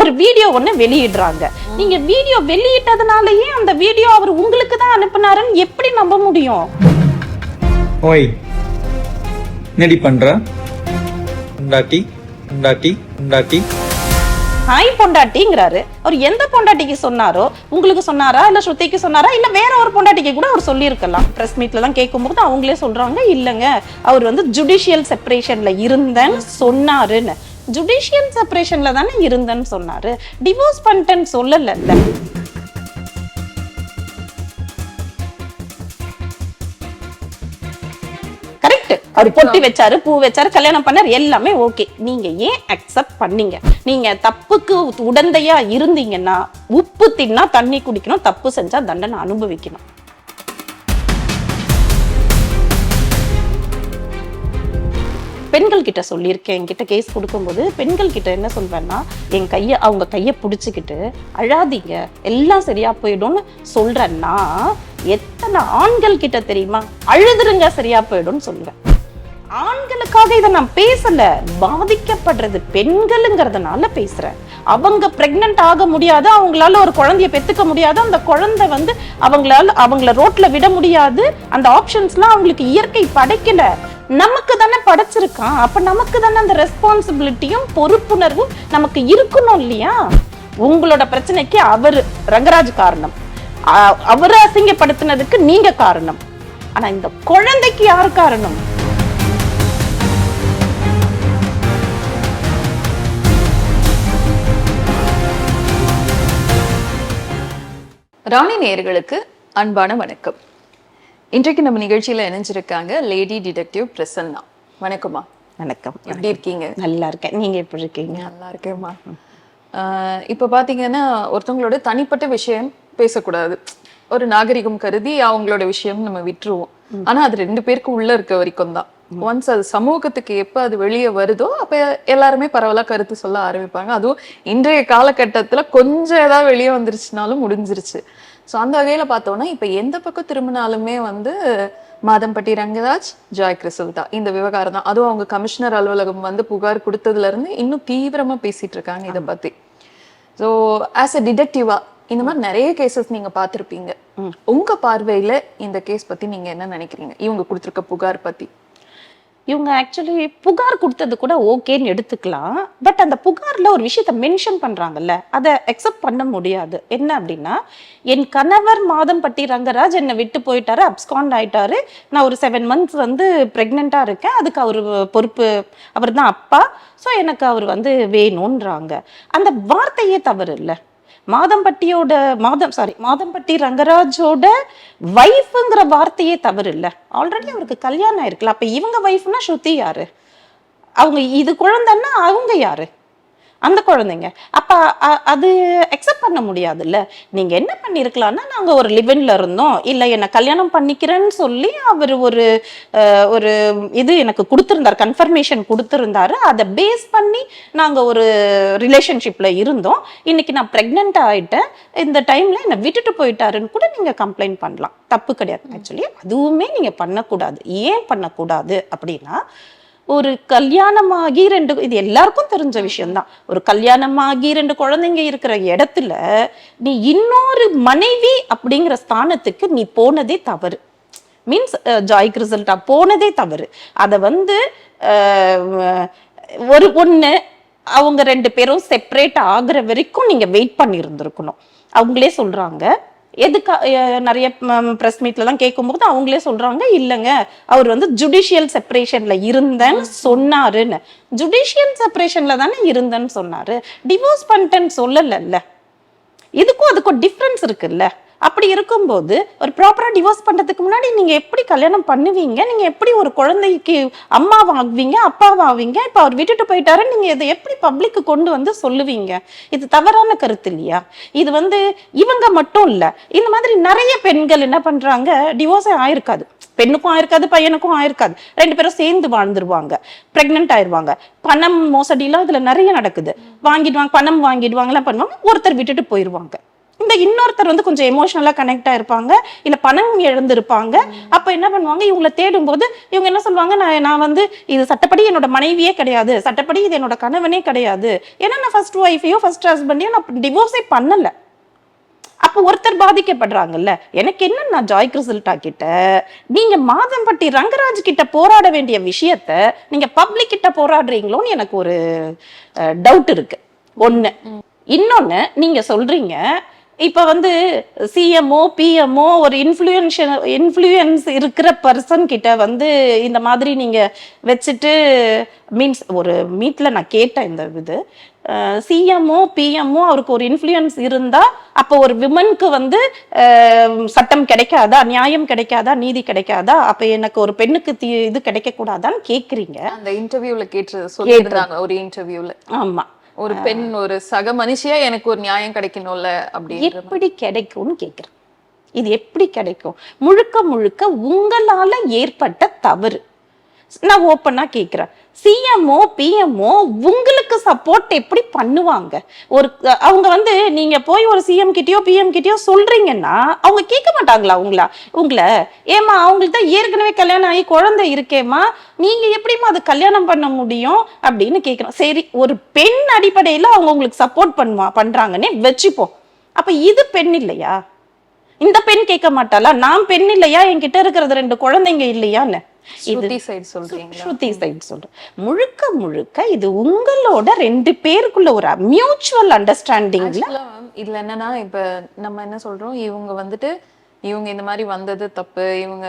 ஒரு வீடியோ ஒண்ணு வெளியிடுறாங்க. நீங்க வீடியோ வெளியிட்டதுனாலயே அந்த வீடியோ அவர் உங்களுக்கு தான் அனுப்புனாருன்னு எப்படி நம்ப முடியும்? ஓய் என்னடி பண்ற? உண்டாட்டி உண்டாட்டி உண்டாட்டி ஹாய் பொண்டாட்டிங்கிறாரு. அவர் எந்த பொண்டாட்டிக்கு சொன்னாரோ உங்களுக்கு சொன்னாரா இல்ல ஸ்ருதிக்கு சொன்னாரா இல்ல வேற ஒரு பொண்டாட்டிக்கு கூட அவர் சொல்லியிருக்கலாம். பிரஸ் மீட்ல தான் கேட்கும்போது அவங்களே சொல்றாங்க இல்லங்க அவர் வந்து ஜுடிஷியல் செப்பரேஷன்ல இருந்தேன்னு சொன்னாருன்னு. ஜுடிஷியல் செப்பரேஷன்ல தானே இருந்தேன்னு சொன்னாரு. டிவோர்ஸ் பண்ணிட்டேன்னு கரெக்ட். அவர் பொட்டி வச்சாரு பூ வச்சாரு கல்யாணம் பண்ணாரு எல்லாமே ஓகே நீங்க ஏன் அக்செப்ட் பண்ணீங்க? நீங்க தப்புக்கு உடந்தையா இருந்தீங்கன்னா உப்பு தின்னா தண்ணி குடிக்கணும் தப்பு செஞ்சா தண்டனை அனுபவிக்கணும். பெண்கள் கிட்ட சொல்லியிருக்கேன் என்கிட்ட கேஸ் கொடுக்கும்போது பெண்கள் கிட்ட என்ன சொல்வேன்னா என் கையை அவங்க கையை பிடிச்சிக்கிட்டு அழாதீங்க எல்லாம் சரியா போயிடும்னு சொல்றேன்னா எத்தனை ஆண்கள் கிட்ட தெரியுமா? அழுதுருங்க சரியா போயிடும்னு சொல்லுவேன். ஆண்களுக்காக இதை நான் பேசல. பாதிக்கப்படுறது பெண்களுங்கிறதுனால பேசுறேன். அவங்க பிரெக்னென்ட் ஆக முடியாது அவங்களால ஒரு குழந்தைய பெத்துக்க முடியாது அந்த குழந்தை வந்து அவங்களால அவங்கள ரோட்ல விட முடியாது. அந்த ஆப்ஷன்ஸ்லாம் அவங்களுக்கு இயற்கை படைக்கல. நமக்கு தானே படைச்சிருக்கான். அப்போ நமக்கு தானே அந்த ரெஸ்பான்சிபிலிட்டியும் பொறுப்புணர்வும் நமக்கு இருக்கணும் இல்லையா? உங்களோட பிரச்சனைக்கு அவர் ரங்கராஜ் காரணம். அ- அவரை அசிங்கப்படுத்தினதுக்கு நீங்க காரணம். ஆனா இந்த குழந்தைக்கு யார் காரணம்? ராணி நேயர்களுக்கு அன்பான வணக்கம். இன்றைக்கு நம்ம நிகழ்ச்சியில இணைஞ்சிருக்காங்க லேடி டிடெக்டிவ் பிரசன்னா. வணக்கம்மா. வணக்கம். எப்படி இருக்கீங்க? நல்லா இருக்கேன். நீங்க எப்படி இருக்கீங்க? நல்லா இருக்கேம்மா. இப்ப பாத்தீங்கன்னா ஒருத்தவங்களோட தனிப்பட்ட விஷயம் பேசக்கூடாது. ஒரு நாகரிகம் கருதி அவங்களோட விஷயம் நம்ம விட்டுருவோம். ஆனா அது ரெண்டு பேருக்கு உள்ள இருக்க வரைக்கும் தான். ஒன்ஸ் அது சமூகத்துக்கு எப்ப அது வெளியே வருதோ அப்ப எல்லாருமே பரவலா கருத்து சொல்ல ஆரம்பிப்பாங்க. அதுவும் இன்றைய காலகட்டத்துல கொஞ்சம் ஏதாவது வெளியே வந்துருச்சுனாலும் முடிஞ்சிருச்சு. ஸோ அந்த வகையில பார்த்தோம்னா இப்ப எந்த பக்கம் திரும்பினாலுமே வந்து மாதம்பட்டி ரங்கராஜ் ஜாய் கிறிசல்தா இந்த விவகாரம் தான். அதுவும் அவங்க கமிஷனர் அலுவலகம் வந்து புகார் கொடுத்ததுல இருந்து இன்னும் தீவிரமா பேசிட்டு இருக்காங்க இதை பத்தி. ஸோ ஆஸ் அ டிடெக்டிவா இந்த மாதிரி நிறைய கேசஸ் நீங்க பார்த்திருப்பீங்க. உங்க பார்வையில இந்த கேஸ் பத்தி நீங்க என்ன நினைக்கிறீங்க? இவங்க கொடுத்திருக்க புகார் பத்தி. இவங்க ஆக்சுவலி புகார் கொடுத்தது கூட ஓகேன்னு எடுத்துக்கலாம். பட் அந்த புகாரில் ஒரு விஷயத்த மென்ஷன் பண்ணுறாங்கல்ல அதை அக்செப்ட் பண்ண முடியாது. என்ன அப்படின்னா என் கணவர் மாதம்பட்டி ரங்கராஜ் என்னை விட்டு போயிட்டாரு அப்ஸ்காண்ட் ஆயிட்டாரு. நான் ஒரு செவன் மந்த்ஸ் வந்து ப்ரெக்னெண்ட்டாக இருக்கேன். அதுக்கு அவர் பொறுப்பு அவர் தான் அப்பா. ஸோ எனக்கு அவர் வந்து வேணும்ன்றாங்க. அந்த வார்த்தையே தவறு இல்லை. மாதம்பட்டியோட மாதம் சாரி மாதம்பட்டி ரங்கராஜோட வைஃப்ங்கிற வார்த்தையே தவறு இல்லை ஆல்ரெடி அவருக்கு கல்யாணம் ஆயிருக்குல்ல. அப்போ இவங்க வைஃப்னா ஸ்ருதி யாரு? அவங்க இது குழந்தைன்னா அவங்க யாரு? அந்த குழந்தைங்க. அப்ப அது அக்செப்ட் பண்ண முடியாதுல்ல? நீங்க என்ன பண்ணிருக்கலாம்னா நாங்க ஒரு லிவன்ல இருந்தோம். இல்ல என்ன கல்யாணம் பண்ணிக்கிறேன்னு சொல்லி அவர் ஒரு ஒரு இது எனக்கு கொடுத்திருந்தார். கன்ஃபர்மேஷன் கொடுத்திருந்தாரு. அதை பேஸ் பண்ணி நாங்க ஒரு ரிலேஷன்ஷிப்ல இருந்தோம். இன்னைக்கு நான் பிரெக்னென்ட் ஆயிட்டேன். இந்த டைம்ல என்னை விட்டுட்டு போயிட்டாருன்னு கூட நீங்க கம்ப்ளைண்ட் பண்ணலாம். தப்பு கிடையாது. ஆக்சுவலி அதுவுமே நீங்க பண்ணக்கூடாது. ஏன் பண்ணக்கூடாது அப்படின்னா ஒரு கல்யாணமாகி ரெண்டு இது எல்லாருக்கும் தெரிஞ்ச விஷயம்தான். ஒரு கல்யாணமாகி ரெண்டு குழந்தைங்க இருக்கிற இடத்துல நீ இன்னொரு மனைவி அப்படிங்கிற ஸ்தானத்துக்கு நீ போனதே தவறு. மீன்ஸ் ஜாய் ரிசல்ட்டா போனதே தவறு. அதை வந்து ஒரு பொண்ணு அவங்க ரெண்டு பேரும் செப்பரேட் ஆகுற வரைக்கும் நீங்கள் வெயிட் பண்ணியிருந்துருக்கணும் அவங்களே சொல்கிறாங்க எதுக்கு அஹ், நிறைய ப்ரெஸ் மீட்லலாம் கேட்கும்போது அவங்களே சொல்றாங்க இல்லைங்க அவர் வந்து ஜுடிஷியல் செப்பரேஷன்ல இருந்தேன்னு சொன்னாருன்னு. ஜுடிஷியல் செப்பரேஷன்ல தானே இருந்தேன்னு சொன்னாரு. டிவோர்ஸ் பண்ணிட்டேன்னு சொல்லலைல்ல. இதுக்கும் அதுக்கும் டிஃப்ரென்ஸ் இருக்குல்ல. அப்படி இருக்கும்போது ஒரு ப்ராப்பராக டிவோர்ஸ் பண்ணுறதுக்கு முன்னாடி நீங்கள் எப்படி கல்யாணம் பண்ணுவீங்க? நீங்கள் எப்படி ஒரு குழந்தைக்கு அம்மாவாகுவீங்க அப்பாவாவீங்க இப்போ அவர் விட்டுட்டு போயிட்டாரு நீங்கள் இதை எப்படி பப்ளிக்கு கொண்டு வந்து சொல்லுவீங்க? இது தவறான கருத்து இல்லையா? இது வந்து இவங்க மட்டும் இல்லை இந்த மாதிரி நிறைய பெண்கள் என்ன பண்ணுறாங்க டிவோர்ஸே ஆயிருக்காது. பெண்ணுக்கும் ஆயிருக்காது பையனுக்கும் ஆயிருக்காது. ரெண்டு பேரும் சேர்ந்து வாழ்ந்துருவாங்க ப்ரெக்னென்ட் ஆயிடுவாங்க பணம் மோசடிலாம் இதில் நிறைய நடக்குது. வாங்கிடுவாங்க பணம் வாங்கிடுவாங்கலாம் பண்ணுவாங்க ஒருத்தர் விட்டுட்டு போயிடுவாங்க இந்த இன்னொருத்தர் வந்து கொஞ்சம் எமோஷனலா கனெக்ட் ஆயிருப்பாங்க. இல்ல பணம் இழந்திருப்பாங்க. அப்ப என்ன பண்ணுவாங்க? இவங்களை தேடும் போது இவங்க என்ன சொல்லுவாங்க? நான் நான் வந்து இது சட்டப்படி என்னோட மனைவியே கிடையாது. சட்டப்படி இது என்னோட கணவனே கிடையாது. ஏன்னா நான் ஃபர்ஸ்ட் ஒய்ஃபையோ ஃபர்ஸ்ட் ஹஸ்பண்டையோ நான் டிவோர்ஸே பண்ணல. அப்ப ஒருத்தர் பாதிக்கப்படுறாங்கல்ல. எனக்கு என்ன நான் ஜாய் கிறிசல்டா கிட்ட? நீங்க மாதம்பட்டி ரங்கராஜ் கிட்ட போராட வேண்டிய விஷயத்த நீங்க பப்ளிக் கிட்ட போராடுறீங்களோன்னு எனக்கு ஒரு டவுட் இருக்கு. ஒண்ணு. இன்னொன்னு நீங்க சொல்றீங்க இப்ப வந்து சிஎம்ஓ பிஎம்ஓ ஒரு இன்ஃப்ளூயன்ஷியல் இன்ஃப்ளூயன்ஸ் இருக்கிற பர்சன் கிட்ட வந்து இந்த மாதிரி நீங்க வச்சுட்டு மீன்ஸ் ஒரு மீட்ல நான் கேட்டேன் இந்த இது. சிஎம்ஓ பிஎம்ஓ அவருக்கு ஒரு இன்ஃப்ளூயன்ஸ் இருந்தா அப்போ ஒரு விமனுக்கு வந்து சட்டம் கிடைக்காதா நியாயம் கிடைக்காதா நீதி கிடைக்காதா அப்ப எனக்கு ஒரு பெண்ணுக்கு தீ இது கிடைக்க கூடாதான்னு கேக்குறீங்க. அந்த இன்டர்வியூல கேட்டு சொல்லியிருந்தாங்க ஒரு இன்டர்வியூல ஆமா. ஒரு பெண் ஒரு சக மனுஷியா எனக்கு ஒரு நியாயம் கிடைக்கணும்ல அப்படின்ற எப்படி கிடைக்கும்னு கேக்குறேன். இது எப்படி கிடைக்கும்? முழுக்க முழுக்க உங்களால ஏற்பட்ட தவறு. நான் ஓப்பனா கேக்குறேன். சிஎம்ஓ பிஎம்ஓ உங்களுக்கு சப்போர்ட் எப்படி பண்ணுவாங்க? ஒரு அவங்க வந்து நீங்க போய் ஒரு சிஎம் கிட்டயோ பிஎம் கிட்டயோ சொல்றீங்கன்னா அவங்க கேட்க மாட்டாங்களா உங்களா? உங்களை ஏமா அவங்களுக்கு தான் ஏற்கனவே கல்யாணம் ஆகி குழந்தை இருக்கேம்மா நீங்க எப்படிம்மா அது கல்யாணம் பண்ண முடியும்? அப்படின்னு கேட்கணும் சரி ஒரு பெண் அடிப்படையில் அவங்க உங்களுக்கு சப்போர்ட் பண்ணுவா பண்றாங்கன்னே வச்சுப்போம். அப்ப இது பெண் இல்லையா? இந்த பெண் கேட்க மாட்டாளா? நான் பெண் இல்லையா? என்கிட்ட இருக்கிறது ரெண்டு குழந்தைங்க இல்லையான்னு? இது சைடு சொல்றீங்களா? ஸ்ருதி சைடு சொல்றேன். முழுக்க முழுக்க இது உங்களோட ரெண்டு பேருக்குள்ள ஒரு மியூச்சுவல் அண்டர்ஸ்டாண்டிங்ல Actually, இதுல என்னன்னா இப்ப நம்ம என்ன சொல்றோம்? இவங்க வந்துட்டு இவங்க இந்த மாதிரி வந்தது தப்பு. இவங்க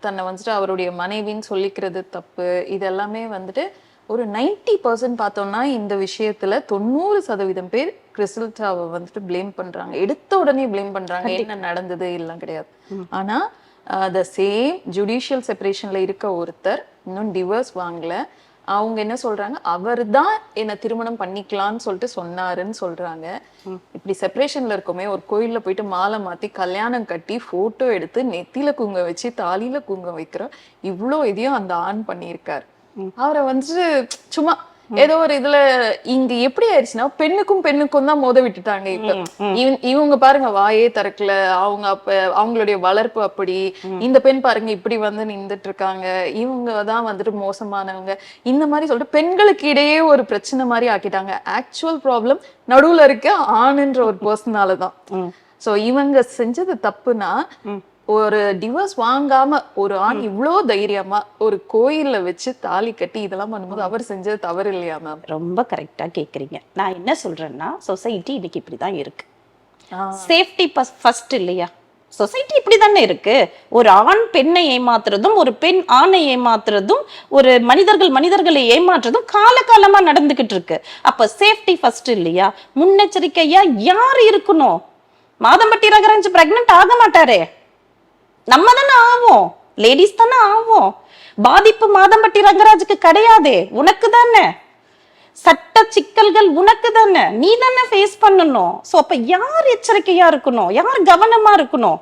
தன்னை வந்துட்டு அவருடைய மனைவின்னு சொல்லிக்கிறது தப்பு. இது எல்லாமே வந்துட்டு ஒரு நைன்டி பர்சன்ட் பார்த்தோம்னா இந்த விஷயத்துல தொண்ணூறு சதவீதம் பேர் கிறிஸ்டல்டாவை வந்துட்டு ப்ளேம் பண்றாங்க. எடுத்த உடனே ப்ளேம் பண்றாங்க. என்ன நடந்தது? எல்லாம் கிடையாது. ஆனா த சேம் ஜுடிஷியல் செப்பரேஷன்ல இருக்க ஒருத்தர் இன்னும் டிவோர்ஸ் வாங்கல. அவங்க என்ன சொல்றாங்க? அவர் தான் என்ன திருமணம் பண்ணிக்கலாம்னு சொல்லிட்டு சொன்னாருன்னு சொல்றாங்க. இப்படி செப்பரேஷன்ல இருக்கோமே ஒரு கோயில்ல போயிட்டு மாலை மாத்தி கல்யாணம் கட்டி போட்டோ எடுத்து நெத்தியில குங்க வச்சு தாலியில குங்க வைக்கிற இவ்ளோ இதையும் அந்த ஆண் பண்ணியிருக்காரு. அவரை வந்துட்டு சும்மா ஏதோ ஒரு இதுல இங்க எப்படி ஆயிடுச்சுன்னா பெண்ணுக்கும் பெண்ணுக்கும் தான் மோத விட்டுட்டாங்க இப்ப. இவங்க பாருங்க வாயே திறக்கல. அவங்க அப்ப அவங்களுடைய வளர்ப்பு அப்படி. இந்த பெண் பாருங்க இப்படி வந்து நின்றுட்டு இருக்காங்க இவங்க தான் வந்துட்டு மோசமானவங்க. இந்த மாதிரி சொல்லிட்டு பெண்களுக்கு இடையே ஒரு பிரச்சனை மாதிரி ஆக்கிட்டாங்க. ஆக்சுவல் ப்ராப்ளம் நடுவுல இருக்க ஆணுன்ற ஒரு பர்சனால தான். சோ இவங்க செஞ்சது தப்புனா ஒரு டிவோர்ஸ் வாங்காம ஒரு ஆண் இவ்ளோ தைரியமா ஒரு கோயில்ல வச்சு தாலி கட்டி இதெல்லாம் பண்ணும்போது அவர் செஞ்சது தவறு இல்லையா மேம் ரொம்ப கரெக்டா கேக்குறீங்க. நான் என்ன சொல்றேன்னா சொசைட்டி இன்னைக்கு இப்படிதான் இருக்கு. சேஃப்டி ஃபர்ஸ்ட் இல்லையா? சொசைட்டி இப்படி தானே இருக்கு. ஒரு ஆண் பெண்ணை ஏமாத்துறதும் ஒரு பெண் ஆணை ஏமாத்துறதும் ஒரு மனிதர்கள் மனிதர்களை ஏமாற்றுறதும் காலகாலமா நடந்துகிட்டு இருக்கு. அப்ப சேஃப்டி ஃபர்ஸ்ட் இல்லையா? முன்னெச்சரிக்கையா யார் இருக்கணும்? மாதம்பட்டி ரகரஞ்சு பிரெக்னென்ட் ஆக மாட்டாரே. நம்ம தானே ஆவோம். லேடிஸ் தானே ஆவோம். பாதிப்பு மாதம்பட்டி ரங்கராஜுக்கு கிடையாதே. உனக்கு தானே சட்ட சிக்கல்கள் உனக்கு தானே நீ தானே ஃபேஸ் பண்ணணும். சோ அப்ப யார் எச்சரிக்கையா இருக்கணும்? யார் கவனமா இருக்கணும்?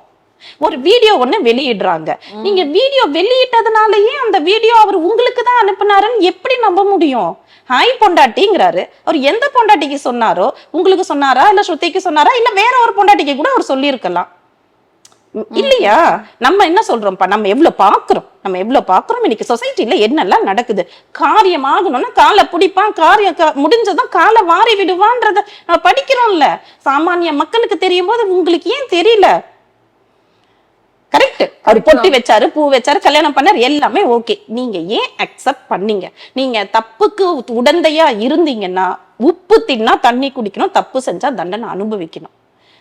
ஒரு வீடியோ ஒண்ணு வெளியிடுறாங்க. நீங்க வீடியோ வெளியிட்டதுனாலயே அந்த வீடியோ அவர் உங்களுக்கு தான் அனுப்புனாருன்னு எப்படி நம்ப முடியும்? ஹாய் பொண்டாட்டிங்கிறாரு. அவர் எந்த பொண்டாட்டிக்கு சொன்னாரோ? உங்களுக்கு சொன்னாரா? இல்ல ஸ்ருதிக்கு சொன்னாரா? இல்ல வேற ஒரு பொண்டாட்டிக்கு கூட அவர் சொல்லியிருக்கலாம். இல்லையா? நம்ம என்ன சொல்றோம்ப்பா? நம்ம எவ்வளவு பாக்குறோம்? நம்ம எவ்வளவு பாக்குறோம்? இன்னைக்கு சொசைட்டில என்னெல்லாம் நடக்குது? காரியம் ஆகணும்னா காலை பிடிப்பான் காரியம் முடிஞ்சதும் காலை வாரி விடுவான்றத நம்ம படிக்கிறோம்ல. சாமானிய மக்களுக்கு தெரியும் போது உங்களுக்கு ஏன் தெரியல? கரெக்ட் அவர் பொட்டி வச்சாரு பூ வச்சாரு கல்யாணம் பண்ணாரு எல்லாமே ஓகே நீங்க ஏன் அக்செப்ட் பண்ணீங்க? நீங்க தப்புக்கு உடந்தையா இருந்தீங்கன்னா உப்பு தின்னா தண்ணி குடிக்கணும் தப்பு செஞ்சா தண்டனை அனுபவிக்கணும்.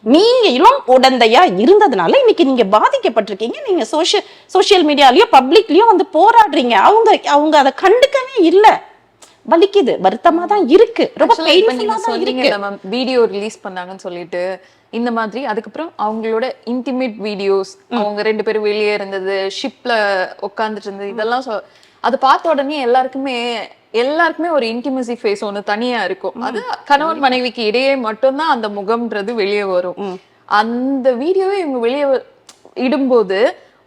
நீங்களும் உடந்தையா இருந்ததுனால இன்னைக்கு நீங்க பாதிக்கப்பட்டிருக்கீங்க. நீங்க சோஷியல் சோஷியல் மீடியாலயோ பப்ளிக்லயோ வந்து போராடுறீங்க. அவங்க அவங்க அதை கண்டுக்கவே இல்ல. வலிக்குது. வருத்தமா தான் இருக்கு. ரொம்ப நீங்க பெயின்ஃபுல்லா தான் இருக்கு. வீடியோ ரிலீஸ் பண்ணாங்கன்னு சொல்லிட்டு இந்த மாதிரி. அதுக்கப்புறம் அவங்களோட இன்டிமேட் வீடியோஸ் அவங்க ரெண்டு பேரும் வெளியே இருந்தது ஷிப்ல உட்காந்துட்டு இருந்தது இதெல்லாம் அது பார்த்த உடனே எல்லாருக்குமே எல்லாருக்குமே ஒரு இன்டிமசி ஃபேஸ் ஒண்ணு தனியா இருக்கும். அது கணவன் மனைவிக்கு இடையே மட்டும்தான் அந்த முகம்ன்றது வெளியே வரும். அந்த வீடியோவை இவங்க வெளியே இடும்போது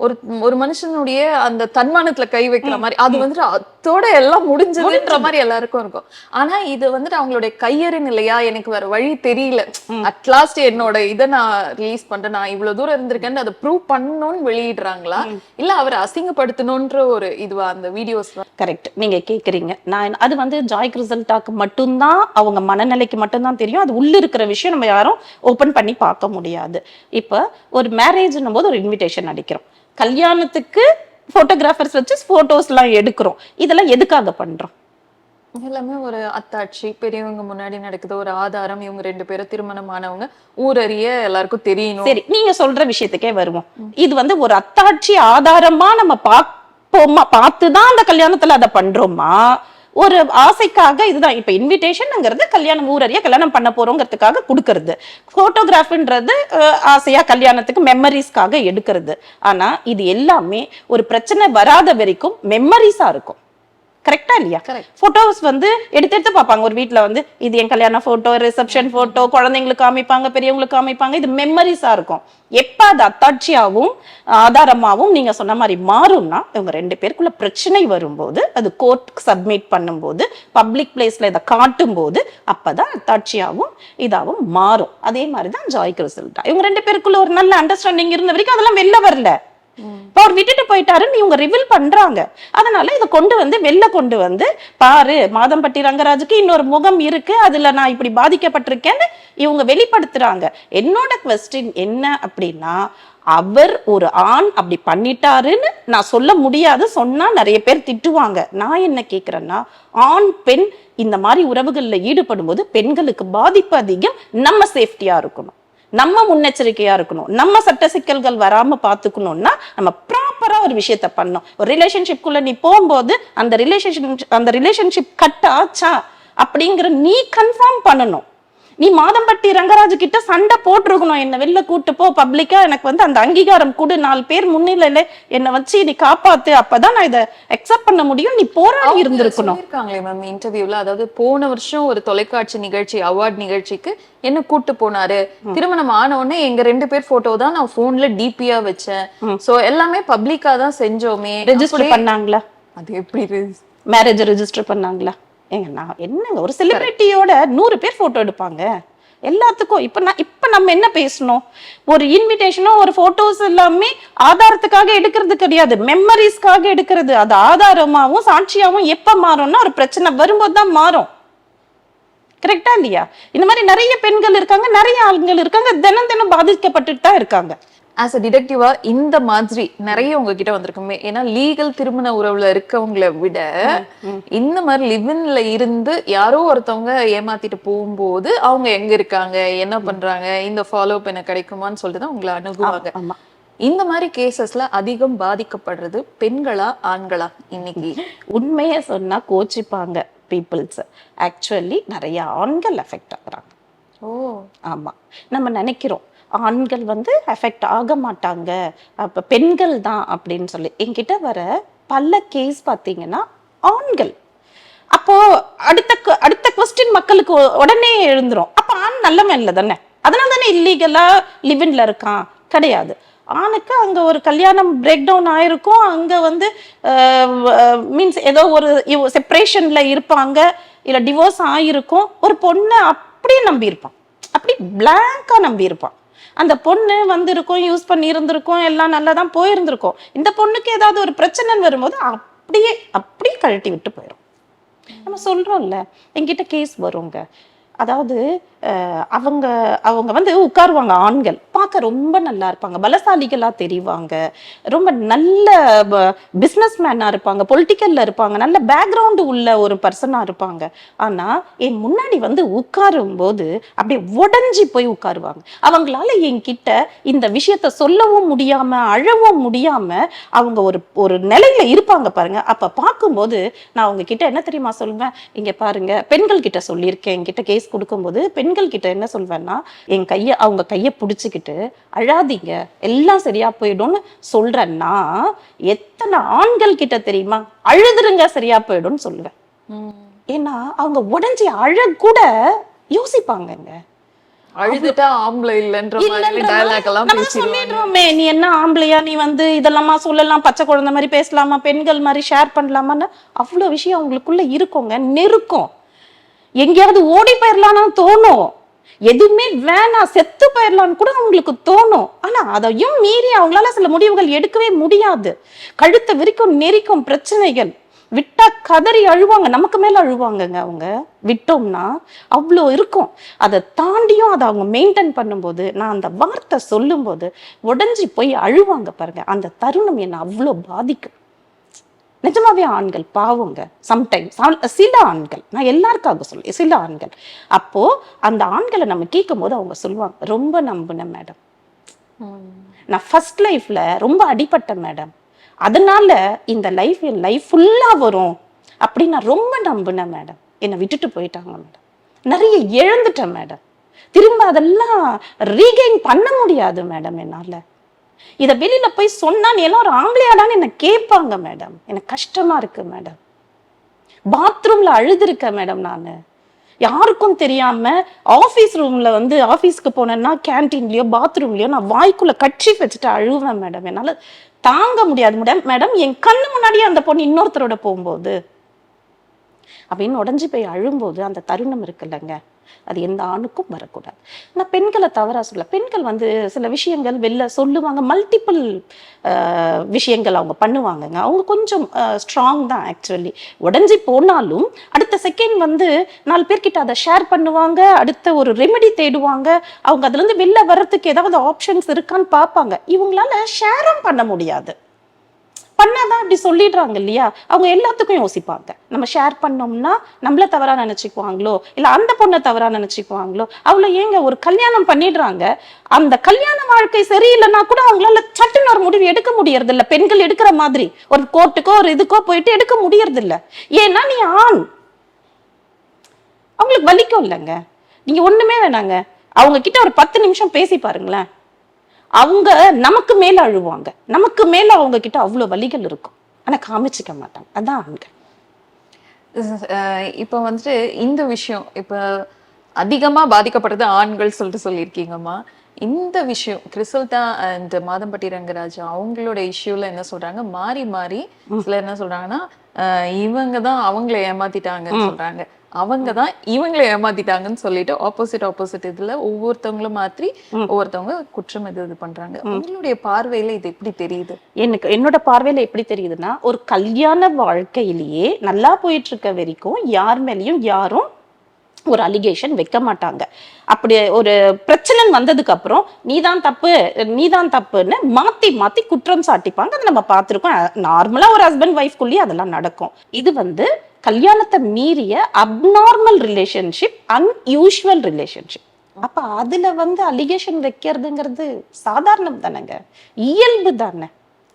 ஒரு ஒரு மனுஷனுடைய அந்த தன்மானத்துல கை வைக்கிற மாதிரி அது வந்துட்டு அத்தோட எல்லாம் முடிஞ்சதுன்ற மாதிரி எல்லாருக்கும் இருக்கும். ஆனா இது வந்துட்டு அவங்களுடைய கையறு நிலையா எனக்கு வேற வழி தெரியல. அட்லாஸ்ட் என்னோட இதை நான் ரிலீஸ் பண்றேன். நான் இவ்வளவு தூரம் இருந்திருக்கேன்னு அதை ப்ரூவ் பண்ணணும்னு வெளியிடுறாங்களா? இல்ல அவரை அசிங்கப்படுத்தணும்ன்ற ஒரு இதுவா அந்த வீடியோஸ் கரெக்ட் நீங்க கேக்குறீங்க. நான் அது வந்து ஜாய் கிரிசல்டாக்கு மட்டும்தான் அவங்க மனநிலைக்கு மட்டும்தான் தெரியும். அது உள்ள இருக்கிற விஷயம் நம்ம யாரும் ஓபன் பண்ணி பார்க்க முடியாது. இப்ப ஒரு மேரேஜ்னும் போது ஒரு இன்விடேஷன் அடிக்கிறோம். கல்யாணத்துக்கு போட்டோகிராஃபர்ஸ் வச்சு போட்டோஸ் எல்லாம் எடுக்கிறோம். இதெல்லாம் எதுக்காக பண்றோம்? எல்லாமே ஒரு அத்தாட்சி பெரியவங்க முன்னாடி நடக்குது ஒரு ஆதாரம் இவங்க ரெண்டு பேரும் திருமணமானவங்க ஊரறிய எல்லாருக்கும் தெரியணும். சரி நீங்க சொல்ற விஷயத்துக்கே வருவோம். இது வந்து ஒரு அத்தாட்சி ஆதாரமா நம்ம பார்ப்போமா பார்த்துதான் அந்த கல்யாணத்துல அதை பண்றோமா? ஒரு ஆசைக்காக இதுதான். இப்போ இன்விடேஷனுங்கிறது கல்யாணம் ஊரறிய கல்யாணம் பண்ண போறோங்கிறதுக்காக கொடுக்கறது. ஃபோட்டோகிராஃபின்றது ஆசையா கல்யாணத்துக்கு மெமரிஸ்க்காக எடுக்கிறது. ஆனா இது எல்லாமே ஒரு பிரச்சனை வராத வரைக்கும் மெமரிஸா இருக்கும். கரெக்டா இல்லையா. போட்டோஸ் வந்து எடுத்து எடுத்து பார்ப்பாங்க. ஒரு வீட்ல வந்து இது என் கல்யாண போட்டோ ரிசப்ஷன் போட்டோ குழந்தைங்களுக்கு காமிப்பாங்க பெரியவங்களுக்கு காமிப்பாங்க. இது மெமரிஸா இருக்கும். எப்ப அது அத்தாட்சியாவும் ஆதாரமாவும் நீங்க சொன்ன மாதிரி மாறும்னா இவங்க ரெண்டு பேருக்குள்ள பிரச்சனை வரும்போது அது கோர்ட் சப்மிட் பண்ணும்போது பப்ளிக் பிளேஸ்ல இதை காட்டும் போது அப்பதான் அத்தாட்சியாவும் இதாவும் மாறும். அதே மாதிரி தான் ஜாய்க்கு ரிசல்ட்டா இவங்க ரெண்டு பேருக்குள்ள ஒரு நல்ல அண்டர்ஸ்டாண்டிங் இருந்த வரைக்கும் அதெல்லாம் வெளில வரல. இப்போ அவர் விட்டுட்டு போயிட்டாருன்னு இவங்க ரிவீல் பண்றாங்க. அதனால இதை கொண்டு வந்து வெளில கொண்டு வந்து பாரு மாதம்பட்டி ரங்கராஜுக்கு இன்னொரு முகம் இருக்கு அதுல நான் இப்படி பாதிக்கப்பட்டிருக்கேன்னு இவங்க வெளிப்படுத்துறாங்க. என்னோட கொஸ்டின் என்ன அப்படின்னா அவர் ஒரு ஆண் அப்படி பண்ணிட்டாருன்னு நான் சொல்ல முடியாது சொன்னா நிறைய பேர் திட்டுவாங்க. நான் என்ன கேக்குறேன்னா ஆண் பெண் இந்த மாதிரி உறவுகளில் ஈடுபடும் போது பெண்களுக்கு பாதிப்பு அதிகம் நம்ம சேஃப்டியா இருக்கணும். நம்ம முன்னெச்சரிக்கையா இருக்கணும். நம்ம சட்ட சிக்கல்கள் வராம பாத்துக்கணும்னா நம்ம ப்ராப்பரா ஒரு விஷயத்த பண்ணோம் ஒரு ரிலேஷன்ஷிப்குள்ள நீ போகும்போது அந்த ரிலேஷன்ஷிப் அந்த ரிலேஷன்ஷிப் கட் ஆச்சா? அப்படிங்கிற நீ கன்ஃபார்ம் பண்ணணும். நீ மாதம்பட்டி ரங்கராஜ் கிட்ட சண்டை போட்டிருக்கணும். என்ன வெளில கூட்டு போ பப்ளிக்கா எனக்கு வந்து அந்த அங்கீகாரம் கொடு. நாலு பேர் முன்னிலையில என்னை வச்சு நீ காப்பாத்து. அப்பதான் நான் இதை அக்செப்ட் பண்ண முடியும். நீ போராடி இருந்திருக்கணும். சொல்லியிருக்காங்களே மேம் இன்டர்வியூல அதாவது போன வருஷம் ஒரு தொலைக்காட்சி நிகழ்ச்சி அவார்ட் நிகழ்ச்சிக்கு என்ன கூட்டு போனாரு. திருமணம் ஆன உடனே எங்க ரெண்டு பேர் போட்டோ தான் நான் போன்ல டிபியா வச்சேன். சோ எல்லாமே பப்ளிக்கா தான் செஞ்சோமே. ரெஜிஸ்டர் பண்ணாங்களா? அது எப்படி மேரேஜ் ரெஜிஸ்டர் பண்ணாங்களா? ஏங்க நான் என்னங்க ஒரு செலிபிரிட்டியோட நூறு பேர் ஃபோட்டோ எடுப்பாங்க. எல்லாத்துக்கும் இப்போ நான் இப்போ நம்ம என்ன பேசணும்? ஒரு இன்விடேஷனும் ஒரு ஃபோட்டோஸ் எல்லாமே ஆதாரத்துக்காக எடுக்கிறது கிடையாது. மெமரிஸ்க்காக எடுக்கிறது. அது ஆதாரமாகவும் சாட்சியாகவும் எப்போ மாறும்னா ஒரு பிரச்சனை வரும்போது தான் மாறும். கரெக்டா இல்லையா? இந்த மாதிரி நிறைய பெண்கள் இருக்காங்க நிறைய ஆண்கள் இருக்காங்க தினம் தினம் பாதிக்கப்பட்டுட்டு தான் இருக்காங்க. ஆஸ் அ டிடெக்டிவா இந்த மாதிரி நிறைய உங்ககிட்ட வந்திருக்குமே. ஏன்னா லீகல் திருமண உறவுல இருக்கவங்கள விட இந்த மாதிரி லிவின்ல இருந்து யாரோ ஒருத்தவங்க ஏமாத்திட்டு போகும்போது அவங்க எங்க இருக்காங்க என்ன பண்றாங்க இந்த ஃபாலோ பண்ண கிடைக்குமான்னு சொல்லிட்டு தான் உங்களை அணுகுவாங்க. இந்த மாதிரி கேசஸ்ல அதிகம் பாதிக்கப்படுறது பெண்களா ஆண்களா இன்னைக்கு? உண்மையை சொன்னா கோச்சிப்பாங்க பீப்புள்ஸ் ஆக்சுவலி நிறைய ஆண்கள் அஃபெக்ட் ஆகுறாங்க. ஓ. ஆமா. நம்ம நினைக்கிறோம். ஆண்கள் வந்து அஃபெக்ட் ஆக மாட்டாங்க. அப்போ பெண்கள் தான் அப்படின்னு சொல்லி. என்கிட்ட வர பல கேஸ் பார்த்தீங்கன்னா ஆண்கள். அப்போ அடுத்த அடுத்த கொஸ்டின் மக்களுக்கு உடனே எழுந்துரும். அப்போ ஆண் நல்லவன் இல்லை தானே? அதனால தானே இல்லீகலா லிவின்ல இருக்கான்? கிடையாது. ஆணுக்கு அங்கே ஒரு கல்யாணம் பிரேக் டவுன் ஆயிருக்கும். அங்கே வந்து மீன்ஸ் ஏதோ ஒரு செப்பரேஷன்ல இருப்பாங்க. இல்லை டிவோர்ஸ் ஆயிருக்கும். ஒரு பொண்ணை அப்படியே நம்பியிருப்பான். அப்படி பிளாங்காக நம்பியிருப்பான். அந்த பொண்ணு வந்திருக்கும் யூஸ் பண்ணி இருந்திருக்கும் எல்லாம் நல்லா தான் போயிருந்திருக்கும். இந்த பொண்ணுக்கு ஏதாவது ஒரு பிரச்சனைன்னு வரும்போது அப்படியே அப்படியே கழட்டி விட்டு போயிடும் நம்ம சொல்றோம்ல என்கிட்ட கேஸ் வருங்க. அதாவது அவங்க அவங்க வந்து உட்காருவாங்க ஆண்கள். பார்க்க ரொம்ப நல்லா இருப்பாங்க. பலசாலிகளாக தெரிவாங்க. ரொம்ப நல்ல பிஸ்னஸ் மேனாக இருப்பாங்க. பொலிட்டிக்கலில் இருப்பாங்க. நல்ல பேக்ரவுண்டு உள்ள ஒரு பர்சனாக இருப்பாங்க. ஆனால் என் முன்னாடி வந்து உட்காரும் போது அப்படியே உடஞ்சி போய் உட்காருவாங்க. அவங்களால என்கிட்ட இந்த விஷயத்த சொல்லவும் முடியாமல் அழவும் முடியாமல் அவங்க ஒரு ஒரு நிலையில இருப்பாங்க பாருங்க. அப்போ பார்க்கும்போது நான் அவங்க கிட்ட என்ன தெரியுமா சொல்லுவேன் இங்கே பாருங்க பெண்கள் கிட்ட சொல்லியிருக்கேன். என்கிட்ட கேஸ் கொடுக்கும்போது பெண்கள் கிட்ட என்ன சொல்வேன்னா என் கைய அவங்க கைய பிடிச்சிக்கிட்டு அழாதீங்க. எல்லாம் சரியா போயிடும்னு சொல்றேன்னா எத்தனை ஆண்கள் கிட்ட தெரியுமா? அழுதுருங்க சரியா போயிடும்னு சொல்லுவேன். ஏன்னா அவங்க உடஞ்சி அழ கூட யோசிப்பாங்கங்க. அழுதுட்டா ஆம்பளை இல்லைன்ற நீ என்ன ஆம்பளையா? நீ வந்து இதெல்லாமா சொல்லலாம் பச்சை குழந்தை மாதிரி பேசலாமா? பெண்கள் மாதிரி ஷேர் பண்ணலாமான்னு அவ்வளோ விஷயம் அவங்களுக்குள்ள இருக்குங்க. நெருக்கம். எங்கேயாவது ஓடி போயிடலான்னு தோணும். எதுவுமே வேணாம் செத்து போயிடலான்னு கூட அவங்களுக்கு தோணும். ஆனா அதையும் மீறி அவங்களால சில முடிவுகள் எடுக்கவே முடியாது. கழுத்தை விரிக்கும் நெரிக்கும் பிரச்சனைகள். விட்டா கதறி அழுவாங்க. நமக்கு மேல அழுவாங்கங்க அவங்க. விட்டோம்னா அவ்வளோ இருக்கும். அதை தாண்டியும் அதை அவங்க மெயின்டைன் பண்ணும்போது நான் அந்த வார்த்தை சொல்லும்போது உடஞ்சி போய் அழுவாங்க பாருங்க. அந்த தருணம் என்னை அவ்வளோ பாதிக்கும். நிஜமாவே ஆண்கள் பாவங்க சம்டைம்ஸ் சில ஆண்கள் நான் எல்லாருக்காக சொல்ல சில ஆண்கள். அப்போ அந்த ஆண்களை நம்ம கேட்கும் போது அவங்க சொல்லுவாங்க ரொம்ப நம்பினேன் மேடம் நான் ஃபர்ஸ்ட் லைஃப்ல ரொம்ப அடிபட்டேன் மேடம் அதனால இந்த லைஃப் என் லைஃப் ஃபுல்லா வரும் அப்படின்னு நான் ரொம்ப நம்பினேன் மேடம் என்னை விட்டுட்டு போயிட்டாங்க மேடம் நிறைய இழந்துட்டேன் மேடம் திரும்ப அதெல்லாம் ரீகெயின் பண்ண முடியாது மேடம் என்னால. இதை வெளியில போய் சொன்னா நீ எல்லாம் ஒரு ஆம்பளையாடான்னு என்னை கேட்பாங்க மேடம் எனக்கு கஷ்டமா இருக்கு மேடம் பாத்ரூம்ல அழுதுருக்க மேடம் நான். யாருக்கும் தெரியாம ஆஃபீஸ் ரூம்ல வந்து ஆஃபீஸ்க்கு போனேன்னா கேன்டீன்லயோ பாத்ரூம்லயோ நான் வாய்க்குள்ள கட்சி வச்சுட்டு அழுவேன் மேடம் என்னால் தாங்க முடியாது மேடம் மேடம் என் கண்ணு முன்னாடியே அந்த பொண்ணு இன்னொருத்தரோட போகும்போது அப்படின்னு உடஞ்சி போய் அழும்போது அந்த தருணம் இருக்குல்லங்க. அது எந்த ஆணுக்கும் வரக்கூடாது. நான் பெண்களை தவறாக சொல்ல பெண்கள் வந்து சில விஷயங்கள் வெளில சொல்லுவாங்க. மல்டிபிள் விஷயங்கள் அவங்க பண்ணுவாங்கங்க. அவங்க கொஞ்சம் ஸ்ட்ராங் தான் ஆக்சுவலி உடஞ்சி போனாலும் அடுத்த செகண்ட் வந்து நாலு பேர்கிட்ட அதை ஷேர் பண்ணுவாங்க. அடுத்த ஒரு ரெமெடி தேடுவாங்க. அவங்க அதுலேருந்து வெளில வர்றதுக்கு ஏதாவது ஆப்ஷன்ஸ் இருக்கான்னு பார்ப்பாங்க. இவங்களால ஷேரும் பண்ண முடியாது. பண்ணாதான் அப்படி சொல்லிடுறாங்க இல்லையா? அவங்க எல்லாத்துக்கும் யோசிப்பாங்க. நம்ம ஷேர் பண்ணோம்னா நம்மள தவறா நினைச்சுக்குவாங்களோ? இல்ல அந்த பொண்ணை தவறா நினைச்சுக்குவாங்களோ? அவள ஏங்க ஒரு கல்யாணம் பண்ணிடுறாங்க? அந்த கல்யாண வாழ்க்கை சரியில்லைன்னா கூட அவங்களால சட்டுன்னு ஒரு முடிவு எடுக்க முடியறது இல்ல பெண்கள் எடுக்கிற மாதிரி. ஒரு கோர்ட்டுக்கோ ஒரு இதுக்கோ போயிட்டு எடுக்க முடியறது இல்ல ஏன்னா நீ ஆண். அவங்களுக்கு வலிக்கும் இல்லைங்க. நீங்க ஒண்ணுமே வேணாங்க. அவங்க கிட்ட ஒரு பத்து நிமிஷம் பேசி பாருங்களேன். அவங்க நமக்கு மேல அழுவாங்க. நமக்கு மேல அவங்க கிட்ட அவ்வளவு வலிகள் இருக்கும். ஆனா காமிச்சிக்க மாட்டாங்க. அதான் ஆண்கள் இப்போ இப்ப வந்துட்டு இந்த விஷயம் இப்ப அதிகமா பாதிக்கப்பட்டது ஆண்கள் சொல்லிட்டு சொல்லியிருக்கீங்கம்மா. இந்த விஷயம் கிறிசல்தா அண்ட் மாதம்பட்டி ரங்கராஜ் அவங்களோட இஷ்யூல என்ன சொல்றாங்க? மாறி மாறி சிலர் என்ன சொல்றாங்கன்னா இவங்க தான் அவங்கள ஏமாத்திட்டாங்கன்னு சொல்றாங்க. அவங்க தான் இவங்களை ஏமாத்திட்டாங்கன்னு சொல்லிட்டு ஆப்போசிட் ஆப்போசிட் இதுல ஒவ்வொருத்தவங்களும் மாற்றி ஒவ்வொருத்தவங்க குற்றம் இது இது பண்றாங்க. உங்களுடைய பார்வையில இது எப்படி தெரியுது? எனக்கு என்னோட பார்வையில எப்படி தெரியுதுன்னா ஒரு கல்யாண வாழ்க்கையிலேயே நல்லா போயிட்டு இருக்க வரைக்கும் யார் மேலயும் யாரும் ஒரு அலிகேஷன் வைக்க மாட்டாங்க. அப்படி ஒரு பிரச்சனை வந்ததுக்கு அப்புறம் நீதான் தப்பு நீதான் தப்புன்னு மாத்தி மாத்தி குற்றம் சாட்டிப்பாங்க. அதை நம்ம பார்த்துருக்கோம். நார்மலா ஒரு ஹஸ்பண்ட் ஒய்ஃப்குள்ளேயே அதெல்லாம் நடக்கும். இது வந்து கல்யாணத்தை மீறிய அப்நார்மல் ரிலேஷன்ஷிப் அன்யூஷுவல் ரிலேஷன்ஷிப் அப்ப அதுல வந்து அலிகேஷன் வைக்கிறதுங்கிறது சாதாரணம் தானேங்க. இயல்பு தானே.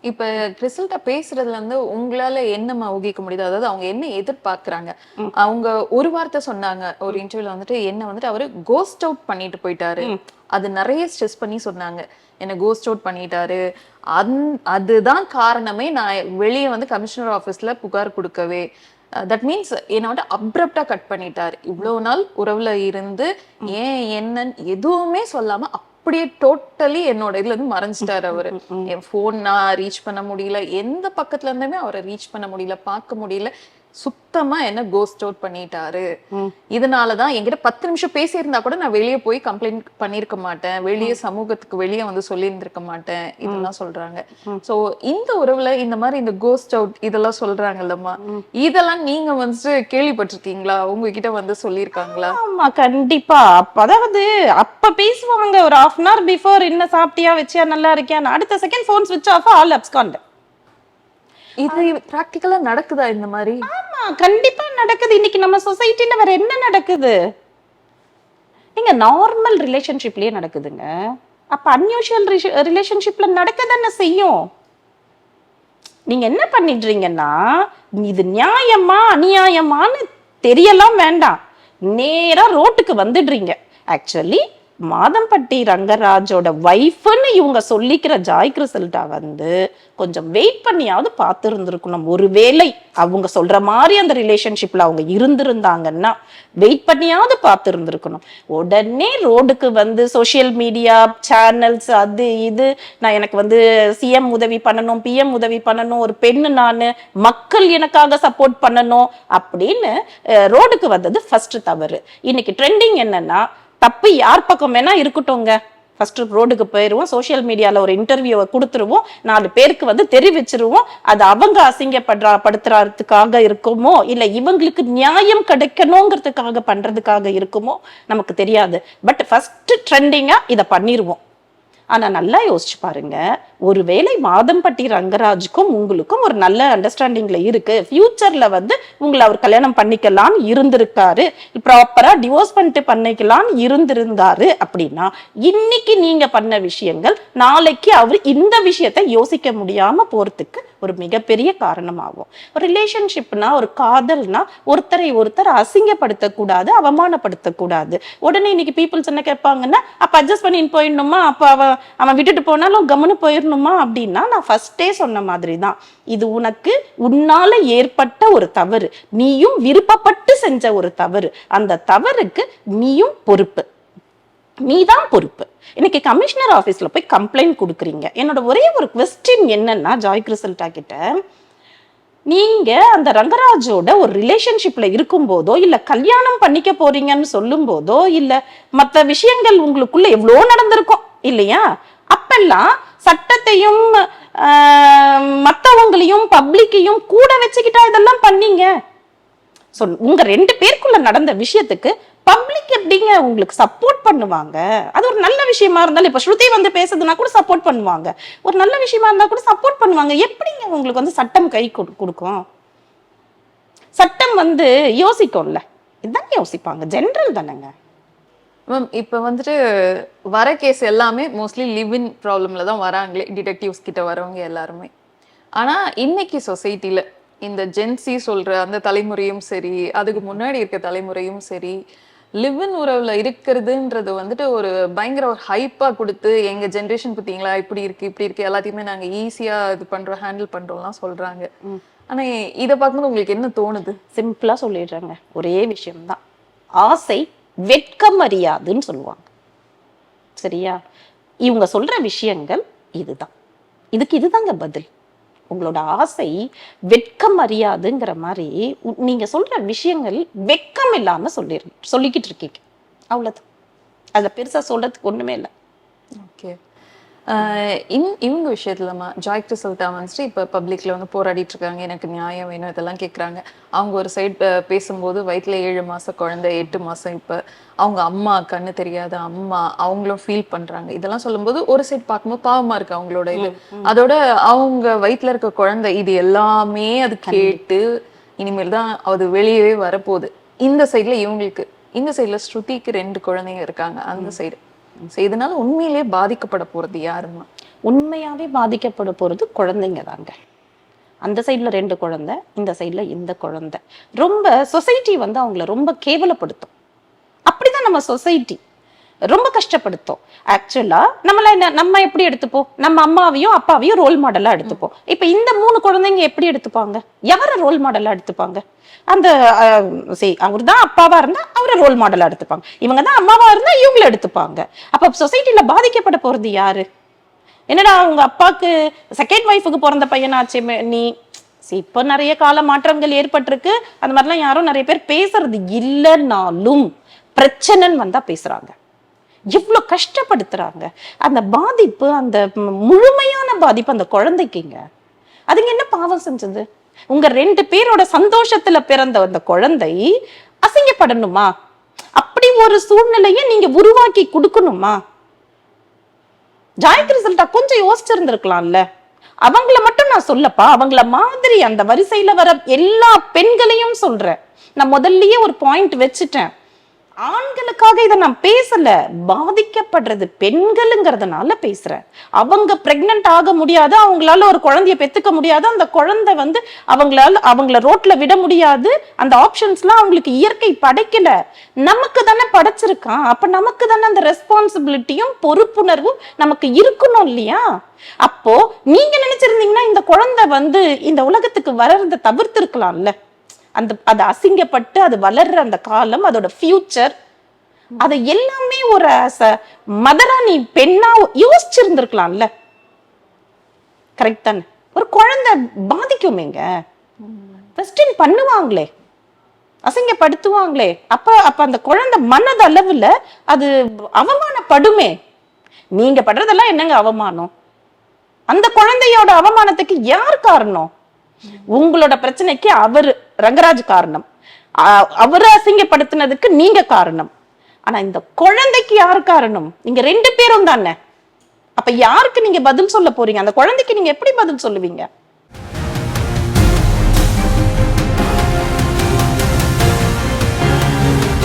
இப்ப கிறிஸ்டல்ட்ட பேசுறதுல இருந்து உங்களால என்ன ஊகிக்க முடியுது அதாவது அவங்க என்ன எதிர்பார்க்கறாங்க? அவங்க ஒரு வார்த்தை சொன்னாங்க ஒரு இன்டர்வியூல வந்துட்டு என்ன வந்துட்டு அவரு கோஸ்ட் அவுட் பண்ணிட்டு போயிட்டாரு. அது நிறைய ஸ்ட்ரெஸ் பண்ணி சொன்னாங்க. என்ன கோஸ்ட் அவுட் பண்ணிட்டாரு. அந் அதுதான் காரணமே நான் வெளியே வந்து கமிஷனர் ஆபீஸ்ல புகார் கொடுக்கவே. தட் மீன்ஸ் என்னை வந்து அப்ரப்டா கட் பண்ணிட்டாரு. இவ்வளவு நாள் உறவுல இருந்து ஏன் என்னன்னு எதுவுமே சொல்லாம அப்படியே டோட்டலி என்னோட இதுல இருந்து மறைஞ்சிட்டாரு அவரு. என் போன் நான் ரீச் பண்ண முடியல. எந்த பக்கத்துல இருந்துமே அவரை ரீச் பண்ண முடியல பார்க்க முடியல. சுத்தமா என்ன கோஸ்ட் அவுட் பண்ணிட்டாரு. இதனாலதான் என்கிட்ட பத்து நிமிஷம் பேசியிருந்தா கூட நான் வெளியே போய் கம்ப்ளைண்ட் பண்ணிருக்க மாட்டேன். வெளியே சமூகத்துக்கு வெளியே வந்து சொல்லியிருந்திருக்க மாட்டேன். இதெல்லாம் சொல்றாங்க. சோ இந்த உறவுல இந்த மாதிரி இந்த கோஸ்ட் அவுட் இதெல்லாம் சொல்றாங்கல்லம்மா. இதெல்லாம் நீங்க வந்து கேள்விப்பட்டிருக்கீங்களா? உங்ககிட்ட வந்து சொல்லியிருக்காங்களா? ஆமா கண்டிப்பா. அதாவது அப்ப பேசுவாங்க ஒரு ஹாஃப் அன் ஹவர் பிஃபோர் என்ன சாப்பிட்டியா வச்சியா நல்லா இருக்கியா அடுத்த செகண்ட் ஃபோன் ஸ்விட்ச் ஆஃப் ஆல் அப்ஸ்காண்ட் இது பிராக்டிக்கலா நடக்குதா இந்த மாதிரி? ஆமா கண்டிப்பா நடக்குது. இன்னைக்கு நம்ம சொசைட்டில வேற என்ன நடக்குது? நீங்க நார்மல் ரிலேஷன்ஷிப்லயே நடக்குதுங்க. அப்ப அன்யூஷுவல் ரிலேஷன்ஷிப்ல நடக்க தானே செய்யும்? நீங்க என்ன பண்ணிடுறீங்கன்னா இது நியாயமா அநியாயமான்னு தெரியலாம் வேண்டாம். நேரா ரோட்டுக்கு வந்துடுறீங்க. ஆக்சுவலி மாதம்பட்டி ரங்கராஜோட ஒய்ஃப்னு இவங்க சொல்லிக்கிற ஜாய் கிறிசல்டா வந்து கொஞ்சம் வெயிட் பண்ணியாவது பார்த்து இருந்திருக்கணும் ஒருவேளை அவங்க சொல்ற மாதிரி அந்த ரிலேஷன்ஷிப்ல அவங்க இருந்திருந்தாங்கன்னா வெயிட் பண்ணியாவது பார்த்து இருந்திருக்கணும் உடனே ரோடுக்கு வந்து சோஷியல் மீடியா சேனல்ஸ் அது இது நான் எனக்கு வந்து சிஎம் உதவி பண்ணணும் பிஎம் உதவி பண்ணணும் ஒரு பெண்ணு நான் மக்கள் எனக்காக சப்போர்ட் பண்ணணும் அப்படின்னு ரோடுக்கு வந்தது ஃபர்ஸ்ட் தவறு. இன்னைக்கு ட்ரெண்டிங் என்னன்னா தப்பு யார் பக்கம் வேணா இருக்கட்டும்ங்க. ஃபர்ஸ்ட் ரோடுக்கு போயிடுவோம் சோஷியல் மீடியாவில் ஒரு இன்டர்வியூவை கொடுத்துருவோம் நாலு பேருக்கு வந்து தெரிவிச்சிருவோம் அது அவங்க அசிங்கப்படுறா படுத்துறதுக்காக இருக்குமோ இல்லை இவங்களுக்கு நியாயம் கிடைக்கணுங்கிறதுக்காக பண்ணுறதுக்காக இருக்குமோ நமக்கு தெரியாது. பட் ஃபர்ஸ்ட் ட்ரெண்டிங்காக இதை பண்ணிடுவோம் ஆனால் நல்லா யோசிச்சு பாருங்க. ஒருவேளை மாதம்பட்டி ரங்கராஜுக்கும் உங்களுக்கும் ஒரு நல்ல அண்டர்ஸ்டாண்டிங்ல இருக்கு. ஃபியூச்சர்ல வந்து உங்களை அவர் கல்யாணம் பண்ணிக்கலாம்னு இருந்திருக்காரு. ப்ராப்பரா டிவோர்ஸ் பண்ணிட்டு பண்ணிக்கலாம்னு இருந்திருந்தாரு அப்படின்னா இன்னைக்கு நீங்க பண்ண விஷயங்கள் நாளைக்கு அவர் இந்த விஷயத்தை யோசிக்க முடியாம போறதுக்கு ஒரு மிகப்பெரிய காரணமாகும். ஒரு ரிலேஷன்ஷிப்னா ஒரு காதல்னா ஒருத்தரை ஒருத்தர் அசிங்கப்படுத்தக்கூடாது அவமானப்படுத்தக்கூடாது. உடனே இன்னைக்கு பீப்புள்ஸ் என்ன கேட்பாங்கன்னா அப்போ அட்ஜஸ்ட் பண்ணின்னு போயிடணுமா? அப்போ அவன் அவன் விட்டுட்டு போனாலும் கம்முன்னு போயிடணுமா? அப்படின்னா நான் ஃபர்ஸ்டே சொன்ன மாதிரி தான் இது உனக்கு உன்னால ஏற்பட்ட ஒரு தவறு. நீயும் விருப்பப்பட்டு செஞ்ச ஒரு தவறு. அந்த தவறுக்கு நீயும் பொறுப்பு. நீதான் பொறுப்பு. இன்னைக்கு கமிஷனர் ஆஃபீஸில் போய் கம்ப்ளைண்ட் கொடுக்குறீங்க. என்னோட ஒரே ஒரு கொஸ்டின் என்னன்னா ஜாய் கிறிசல்டா கிட்ட நீங்கள் அந்த ரங்கராஜோட ஒரு ரிலேஷன்ஷிப்பில் இருக்கும்போதோ இல்லை கல்யாணம் பண்ணிக்க போறீங்கன்னு சொல்லும்போதோ இல்லை மற்ற விஷயங்கள் உங்களுக்குள்ள எவ்வளோ நடந்திருக்கும் இல்லையா? அப்பெல்லாம் சட்டத்தையும் மற்றவங்களையும் பப்ளிக்கையும் கூட வச்சுக்கிட்டா இதெல்லாம் பண்ணீங்க. ஸோ உங்கள் ரெண்டு பேருக்குள்ள நடந்த விஷயத்துக்கு பப்ளிக் எப்படிங்க உங்களுக்கு சப்போர்ட் பண்ணுவாங்க? அது ஒரு நல்ல விஷயமா இருந்தாலும் இப்போ ஸ்ருதி வந்து பேசுதுன்னா கூட சப்போர்ட் பண்ணுவாங்க. ஒரு நல்ல விஷயமா இருந்தால் கூட சப்போர்ட் பண்ணுவாங்க. எப்படிங்க உங்களுக்கு வந்து சட்டம் கை கொடு- கொடுக்கும்? சட்டம் வந்து யோசிக்கும்ல. இதுதான் யோசிப்பாங்க. ஜென்ரல் தானேங்க. மேம் இப்போ வந்துட்டு வர கேஸ் எல்லாமே மோஸ்ட்லி லிவ் இன் ப்ராப்ளம்ல தான் வராங்களே. டிடெக்டிவ்ஸ் கிட்ட வரவங்க எல்லாருமே. ஆனால் இன்னைக்கு சொசைட்டியில் இந்த ஜென்சி சொல்ற அந்த தலைமுறையும் சரி அதுக்கு முன்னாடி இருக்க தலைமுறையும் சரி லிவ் இன் உறவுல இருக்கிறதுன்றது வந்துட்டு ஒரு பயங்கர ஒரு ஹைப்பா கொடுத்து எங்க ஜென்ரேஷன் பார்த்தீங்களா? இப்படி இருக்கு இப்படி இருக்கு எல்லாத்தையுமே நாங்க ஈஸியா இது பண்றோம் ஹேண்டில் பண்றோம்லாம் சொல்றாங்க. ஆனா இதை பார்க்கும்போது உங்களுக்கு என்ன தோணுது? சிம்பிளா சொல்லிடுறேங்க. ஒரே விஷயம்தான். ஆசை வெட்கம் அறியாதுன்னு சொல்லுவாங்க. சரியா? இவங்க சொல்ற விஷயங்கள் இதுதான். இதுக்கு இதுதாங்க பதில். உங்களோட ஆசை வெட்கம் அறியாதுங்கிற மாதிரி நீங்கள் நீங்க சொல்ற விஷயங்கள் வெட்கம் இல்லாம சொல்லி சொல்லிக்கிட்டு இருக்கீங்க. அவ்வளவுதான். அதில் பெருசா சொல்றதுக்கு ஒண்ணுமே இல்லை. ஓகே. இவங்க விஷயத்துலமா ஜாய் கிறிசல்டா வந்துட்டு இப்போ பப்ளிக்ல வந்து போராடிட்டு இருக்காங்க எனக்கு நியாயம் வேணும் இதெல்லாம் கேட்குறாங்க அவங்க ஒரு சைடு பேசும்போது வயிற்றுல ஏழு மாசம் குழந்தை எட்டு மாசம் இப்போ அவங்க அம்மா கண்ணு தெரியாத அம்மா அவங்களும் ஃபீல் பண்றாங்க. இதெல்லாம் சொல்லும்போது ஒரு சைடு பார்க்கும்போது பாவமா இருக்கு அவங்களோட இது. அதோட அவங்க வயிற்றுல இருக்க குழந்தை இது எல்லாமே அது கேட்டு இனிமேல் தான் அது வெளியவே வரப்போகுது. இந்த சைடுல இவங்களுக்கு இந்த சைடுல ஸ்ருதிக்கு ரெண்டு குழந்தைங்க இருக்காங்க. அந்த சைடு ஸோ இதனால உண்மையிலே பாதிக்கப்பட போறது யாருமா உண்மையாகவே பாதிக்கப்பட போகிறது குழந்தைங்க தாங்க. அந்த சைடில் ரெண்டு குழந்தை இந்த சைடில் இந்த குழந்தை. ரொம்ப சொசைட்டி வந்து அவங்கள ரொம்ப கேவலப்படுத்தும். அப்படிதான் நம்ம சொசைட்டி ரொம்ப கஷ்டப்படுத்தும். ஆக்சுவலா நம்மள என்ன நம்ம எப்படி எடுத்துப்போம்? நம்ம அம்மாவையும் அப்பாவையும் ரோல் மாடலா எடுத்துப்போம். இப்ப இந்த மூணு குழந்தைங்க எப்படி எடுத்துப்பாங்க? எவர ரோல் மாடலா எடுத்துப்பாங்க? அந்த சரி அவர் தான் அப்பாவா இருந்தா அவரை ரோல் மாடலா எடுத்துப்பாங்க. இவங்க தான் அம்மாவா இருந்தா இவங்கள எடுத்துப்பாங்க. அப்ப சொசைட்டில பாதிக்கப்பட போறது யாரு? என்னடா உங்க அப்பாவுக்கு செகண்ட் ஒய்ஃபுக்கு பிறந்த பையனாச்சு நீ? இப்போ நிறைய கால மாற்றங்கள் ஏற்பட்டிருக்கு. அந்த மாதிரிலாம் யாரும் நிறைய பேர் பேசுறது இல்லைன்னாலும் பிரச்சனைன்னு வந்தா பேசுறாங்க. இவ்வளோ கஷ்டப்படுத்துகிறாங்க அந்த பாதிப்பு அந்த முழுமையான பாதிப்பு அந்த குழந்தைக்குங்க. அதுங்க என்ன பாவம் செஞ்சது? உங்க ரெண்டு பேரோட சந்தோஷத்துல பிறந்த அந்த குழந்தை அசிங்கப்படணுமா? அப்படி ஒரு சூழ்நிலையை நீங்க உருவாக்கி கொடுக்கணுமா? ஜாய் ரிசல்ட்டா கொஞ்சம் யோசிச்சிருந்திருக்கலாம்ல. அவங்கள மட்டும் நான் சொல்லப்பா அவங்கள மாதிரி அந்த வரிசையில வர எல்லா பெண்களையும் சொல்றேன். நான் முதல்லயே ஒரு பாயிண்ட் வச்சுட்டேன். ஆண்களுக்காக இதை நான் பேசல. பாதிக்கப்படுறது பெண்களுங்கிறதுனால பேசுறேன். அவங்க பிரெக்னென்ட் ஆக முடியாது அவங்களால ஒரு குழந்தைய பெத்துக்க முடியாது அந்த குழந்தை வந்து அவங்களால அவங்கள ரோட்ல விட முடியாது. அந்த ஆப்ஷன்ஸ்லாம் அவங்களுக்கு இயற்கை படைக்கல. நமக்கு தானே படைச்சிருக்கான். அப்ப நமக்கு தானே அந்த ரெஸ்பான்சிபிலிட்டியும் பொறுப்புணர்வும் நமக்கு இருக்கணும் இல்லையா? அப்போ நீங்க நினைச்சிருந்தீங்கன்னா இந்த குழந்தை வந்து இந்த உலகத்துக்கு வர்றதை தவிர்த்திருக்கலாம்ல. அந்த அது அசிங்கப்பட்டு அது வளர்ற அந்த காலம் அதோட ஃபியூச்சர் அதை எல்லாமே ஒரு மதரா நீ பெண்ணா யோசிச்சிருந்திருக்கலாம்ல. கரெக்ட் தானே? ஒரு குழந்தை பாதிக்குமேங்க. கொஸ்டின் பண்ணுவாங்களே. அசிங்கப்படுத்துவாங்களே. அப்ப அப்ப அந்த குழந்தை மனதளவுல அது அவமானப்படுமே. நீங்க படுறதெல்லாம் என்னங்க அவமானம்? அந்த குழந்தையோட அவமானத்துக்கு யார் காரணம்? உங்களோட பிரச்சனைக்கு அவர் ரங்கராஜ் காரணம். அவரை அசிங்கப்படுத்தினதுக்கு நீங்க காரணம். ஆனா இந்த குழந்தைக்கு யார் காரணம்? நீங்க ரெண்டு பேரும் தானே. அப்ப யாருக்கு நீங்க பதில் சொல்ல போறீங்க? அந்த குழந்தைக்கு நீங்க எப்படி பதில் சொல்லுவீங்க?